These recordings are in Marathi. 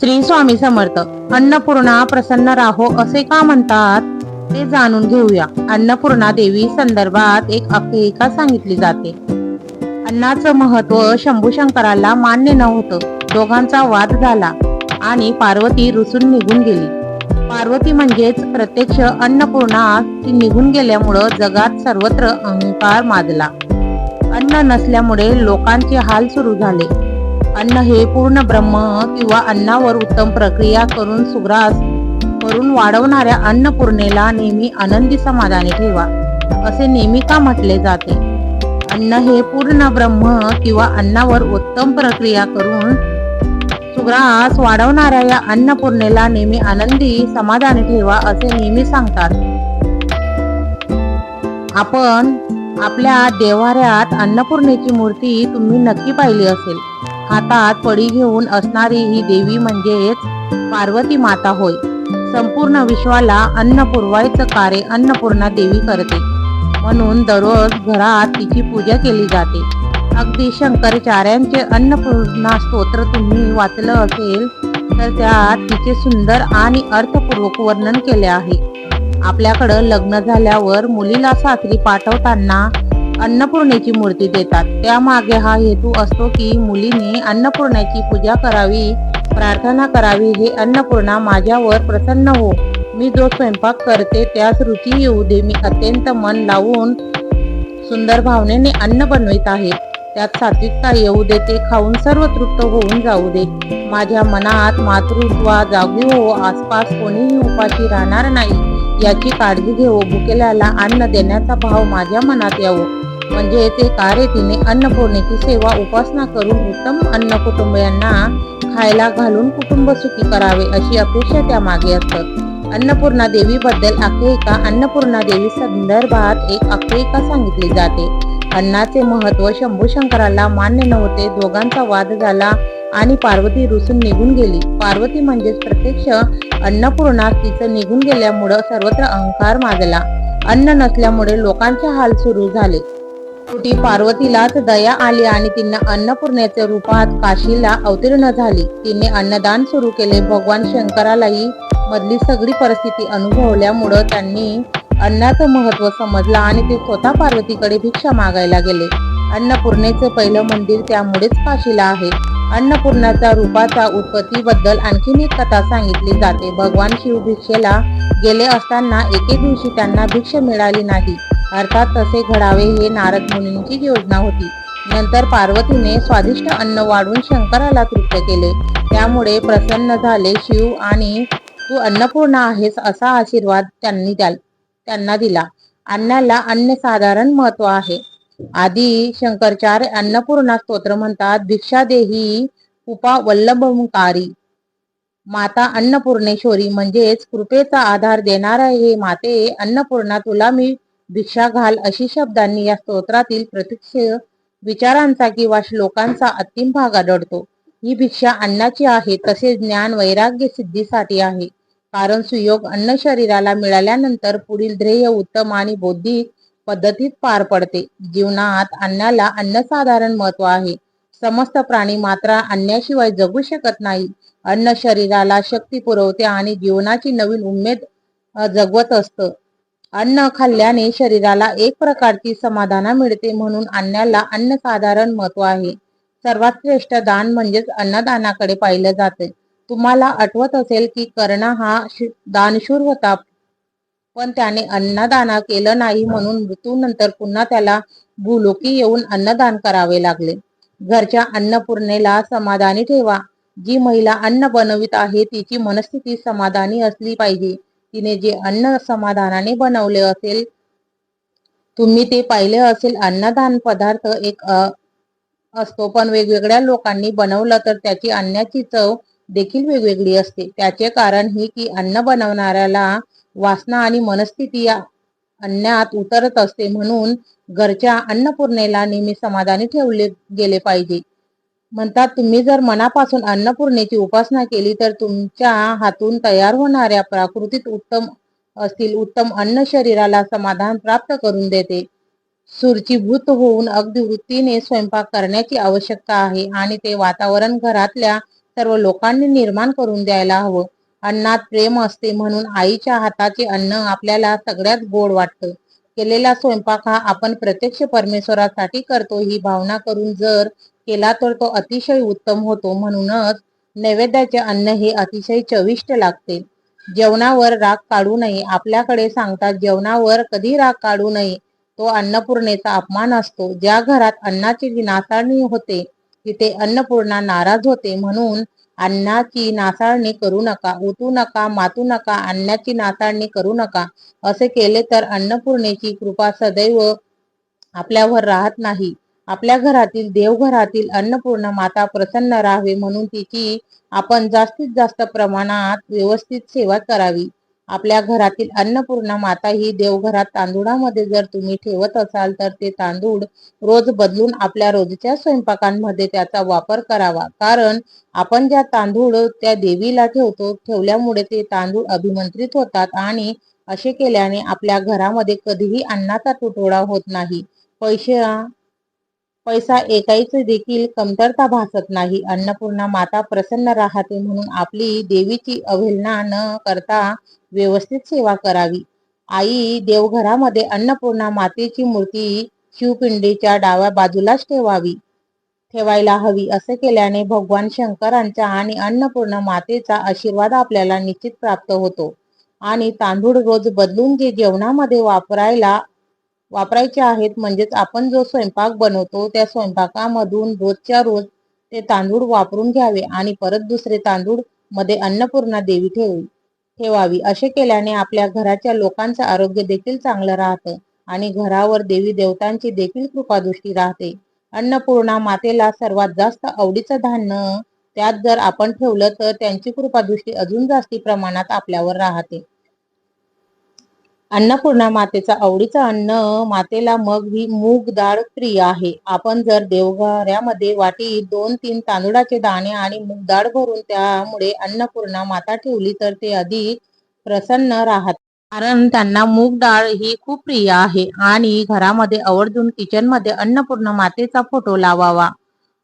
श्री स्वामी समर्थ. अन्नपूर्णा प्रसन्न राहो असे का म्हणतात? ते जाणून घेऊया. अन्नपूर्णा देवी संदर्भात एक आख्यायिका सांगितली जाते. अन्नाचं महत्त्व शंभू शंकराला मान्य नव्हतं. दोघांचा वाद झाला आणि पार्वती रुसून निघून गेली. पार्वती म्हणजेच प्रत्यक्ष अन्नपूर्णा ती निघून गेल्यामुळं जगात सर्वत्र अहंकार माजला. अन्न नसल्यामुळे लोकांचे हाल सुरू झाले. अन्न हे पूर्ण ब्रह्म किंवा अन्नावर उत्तम प्रक्रिया करून सुग्रास करून वाढवणाऱ्या अन्नपूर्णेला नेहमी आनंदी समाधानी ठेवा असे नेहमी का म्हटले जाते? अन्न हे पूर्ण ब्रह्म किंवा अन्नावर उत्तम प्रक्रिया करून सुग्रास वाढवणाऱ्या या अन्नपूर्णेला नेहमी आनंदी समाधानी ठेवा असे नेहमी सांगतात. आपण आपल्या देवाऱ्यात अन्नपूर्णेची मूर्ती तुम्ही नक्की पाहिली असेल. हातात पडी घेऊन असणारी ही देवी म्हणजेच पार्वती माता होय. संपूर्ण विश्वाला अन्न पुरवायचं कार्य अन्नपूर्णा देवी करते. म्हणून दररोज घरात तिची पूजा केली जाते. अगदी शंकराचार्यांचे अन्नपूर्णा स्तोत्र तुम्ही वाचलं असेल तर त्यात तिचे सुंदर आणि अर्थपूर्वक वर्णन केले आहे. आपल्याकडं लग्न झाल्यावर मुलीला सासरी पाठवताना अन्नपूर्णेची मूर्ती देतात. त्यामागे हा हेतू असतो की मुलीने अन्नपूर्णाची पूजा करावी प्रार्थना करावी हे अन्नपूर्णा माझ्यावर प्रसन्न हो. मी जो स्वयंपाक करते त्यास रुची येऊ दे. मी अत्यंत मन लावून सुंदर भावनेने अन्न बनवित आहे. त्यात सात्विकता येऊ दे. ते खाऊन सर्व तृप्त होऊन जाऊ दे. माझ्या मनात मातृत्वा जागी हो. आसपास कोणीही उपाशी राहणार नाही. याची काळजी घेऊ भुकेल्याला अन्न देण्याचा भाव माझ्या मनात यावं. म्हणजे ते कार्य तिने अन्नपूर्णेची सेवा उपासना करून उत्तम अन्न कुटुंबियांना खायला घालून कुटुंब सुखी करावे अशी अपेक्षा त्या मागे असतात. अन्नपूर्णा देवीबद्दल आख्यायिका अन्नपूर्णा देवी संदर्भात एक आख्यायिका सांगितली जाते. अन्नाचे महत्त्व शंभू शंकराला मान्य नव्हते दोघांचा वाद झाला आणि पार्वती रुसून निघून गेली. पार्वती म्हणजेच प्रत्यक्ष अन्नपूर्णा तिचं निघून गेल्यामुळं सर्वत्र अहंकार माजला. अन्न नसल्यामुळे लोकांचे हाल सुरू झाले. शेवटी पार्वतीलाच दया आली आणि तिनं अन्नपूर्णेच्या रूपात काशीला अवतीर्ण झाली. तिने अन्नदान सुरू केले. भगवान शंकरालाही मधली सगळी परिस्थिती अनुभवल्यामुळं त्यांनी अन्नाचं महत्त्व समजलं आणि ते स्वतः पार्वतीकडे भिक्षा मागायला गेले. अन्नपूर्णेचं पहिलं मंदिर त्यामुळेच काशीला आहे. अन्नपूर्णाच्या रूपाच्या उत्पत्तीबद्दल आणखीन एक कथा सांगितली जाते. भगवान शिव भिक्षेला गेले असताना एके दिवशी त्यांना भिक्ष मिळाली नाही. अर्थात तसे घडावे हे नारद मुनींची योजना होती. नंतर पार्वतीने स्वादिष्ट अन्न वाढून शंकराला तृप्त केले. त्यामुळे प्रसन्न झाले शिव आणि तू अन्नपूर्णा आहेस असा आशीर्वाद त्यांनी द्याल त्यांना दिला. अन्नाला अन्यसाधारण महत्त्व आहे. आधी शंकरचार्य अन्नपूर्णा स्तोत्र म्हणतात भिक्षा देही उपा वल्लभकारी. माता अन्नपूर्णेश्वरी म्हणजेच कृपेचा आधार देणारा हे माते अन्नपूर्णा तुला मी भिक्षा घाल अशी शब्दांनी या स्तोत्रातील प्रत्यक्ष विचारांचा किंवा श्लोकांचा अंतिम भाग आढळतो. ही भिक्षा अन्नाची आहे तसेच ज्ञान वैराग्य सिद्धीसाठी आहे. कारण सुयोग अन्न शरीराला मिळाल्यानंतर पुढील ध्येय उत्तम आणि बौद्धिक पद्धतीत पार पडते. जीवनात अन्नाला अन्नसाधारण महत्त्व आहे. समस्त प्राणी मात्र अन्नाशिवाय जगू शकत नाही. अन्न शरीराला शक्ती पुरवते आणि जीवनाची नवीन उमेद जगवत असतं. अन्न खाल्ल्याने शरीराला एक प्रकारची समाधाना मिळते म्हणून अन्नाला अन्न साधारण महत्त्व आहे. सर्वात श्रेष्ठ दान म्हणजेच अन्नदानाकडे पाहिलं जाते. तुम्हाला आठवत असेल की कर्ण हा दानशूर होता. पण त्याने अन्नदान केलं नाही म्हणून मृत्यूनंतर पुन्हा त्याला भूलोकी येऊन अन्नदान करावे लागले. घरच्या अन्नपूर्णेला समाधानी ठेवा. जी महिला अन्न बनवित आहे तिची मनस्थिती समाधानी असली पाहिजे. तिने जे अन्न समाधानाने बनवले असेल तुम्ही ते पाहिले असेल अन्नदान पदार्थ एक असतो. पण वेगवेगळ्या लोकांनी बनवलं तर त्याची अन्नाची चव देखील वेगवेगळी असते. त्याचे कारण ही की अन्न बनवणाऱ्याला वासना आणि मनस्थिती या अन्नात उतरत असते म्हणून घरच्या अन्नपूर्णेला नेहमी समाधानी ठेवले गेले पाहिजे. म्हणतात तुम्ही जर मनापासून अन्नपूर्णेची उपासना केली तर तुमच्या हातून तयार होणाऱ्या प्राकृतिक उत्तम असतील उत्तम अन्न शरीराला समाधान प्राप्त करून देते. सुरचीभूत होऊन अगदी वृत्तीने स्वयंपाक करण्याची आवश्यकता आहे आणि ते वातावरण घरातल्या सर्व लोकांनी निर्माण करून द्यायला हवं. अन्नात प्रेम असते म्हणून आईच्या हाताचे अन्न आपल्याला सगळ्यात गोड वाटतं. केलेला स्वयंपाक हा आपण प्रत्यक्ष परमेश्वरासाठी करतो ही भावना करून जर केला तर तो अतिशय उत्तम होतो. म्हणूनच नैवेद्याचे अन्न हे अतिशय चविष्ट लागते. जेवणावर राग काढू नये. आपल्याकडे सांगतात जेवणावर कधी राग काढू नये? तो अन्नपूर्णेचा अपमान असतो. ज्या घरात अन्नाची नासाळणी होते तिथे अन्नपूर्णा नाराज होते. म्हणून अन्नाची नासाळणी करू नका. उतू नका मातू नका अन्नाची नासाळणी करू नका. असे केले तर अन्नपूर्णेची कृपा सदैव आपल्यावर राहत नाही. आपल्या घरातील देवघरातील अन्नपूर्ण माता प्रसन्न राहावी म्हणून तिची आपण जास्तीत जास्त प्रमाणात व्यवस्थित सेवा करावी. आपल्या घरातील अन्नपूर्णा माता ही देवघरात तांदूळामध्ये जर तुम्ही ठेवत असाल तर ते तांदूळ रोज बदलून आपल्या रोजच्या स्वयंपाकांमध्ये त्याचा वापर करावा. कारण आपण ज्या तांदूळ त्या देवीला ठेवतो ठेवल्यामुळे ते तांदूळ अभिमंत्रित होतात आणि असे केल्याने आपल्या घरामध्ये कधीही अन्नाचा तुटवडा होत नाही. पैशा पैसा एकाईच देखील कमतरता भासत नाही. अन्नपूर्णा माता प्रसन्न राहते म्हणून आपली देवीची अवहेलना न करता व्यवस्थित सेवा करावी. आई देवघरामध्ये अन्नपूर्णा मातेची मूर्ती शिवपिंडीच्या डाव्या बाजूलाच ठेवावी ठेवायला हवी. असे केल्याने भगवान शंकरांचा आणि अन्नपूर्णा मातेचा आशीर्वाद आपल्याला निश्चित प्राप्त होतो. आणि तांदूळ रोज बदलून जे जेवणामध्ये वापरायला वापरायचे आहेत. म्हणजेच आपण जो स्वयंपाक बनवतो त्या स्वयंपाकामधून रोजच्या रोज ते तांदूळ वापरून घ्यावे आणि परत दुसरे तांदूळमध्ये अन्नपूर्णा देवी ठेवी ठेवावी. असे केल्याने आपल्या घराच्या लोकांचं आरोग्य देखील चांगलं राहतं आणि घरावर देवी देवतांची देखील कृपादृष्टी राहते. अन्नपूर्णा मातेला सर्वात जास्त आवडीचं धान्य त्यात जर आपण ठेवलं तर त्यांची कृपादृष्टी अजून जास्ती प्रमाणात आपल्यावर राहते. अन्नपूर्णा मातेचा आवडीचा अन्न मातेला मग ही मूग डाळ प्रिय आहे. आपण जर देवघऱ्यामध्ये वाटी दोन तीन तांदुळाचे दाणे आणि मूग डाळ भरून त्यामुळे अन्नपूर्णा माता ठेवली तर ते अधिक प्रसन्न राहत. कारण त्यांना मूग डाळ ही खूप प्रिय आहे आणि घरामध्ये आवर्जून किचनमध्ये अन्नपूर्णा मातेचा फोटो लावावा.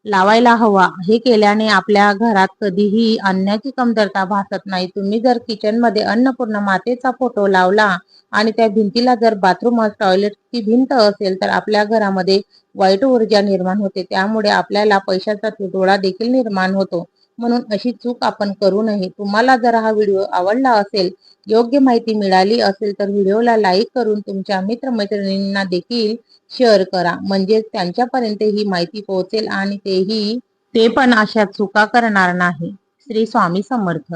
लावायला हवा. हे केल्याने आपल्या घरात कधीही अन्नाची कमतरता भासत नाही. तुम्ही जर किचनमध्ये अन्नपूर्ण मातेचा फोटो लावला आणि त्या भिंतीला जर बाथरूम टॉयलेटची भिंत असेल तर आपल्या घरामध्ये वाईट ऊर्जा निर्माण होते. त्यामुळे आपल्याला पैशाचा तुटवडा देखील निर्माण होतो. म्हणून अशी चूक आपण करू नये. तुम्हाला जर हा व्हिडिओ आवडला असेल योग्य माहिती मिळाली असेल तर व्हिडिओला लाईक करून तुमच्या मित्रमैत्रिणींना देखील शेअर करा. म्हणजे त्यांच्यापर्यंत ही माहिती पोहोचेल आणि तेही ते पण अशा चुका करणार नाही. श्री स्वामी समर्थ.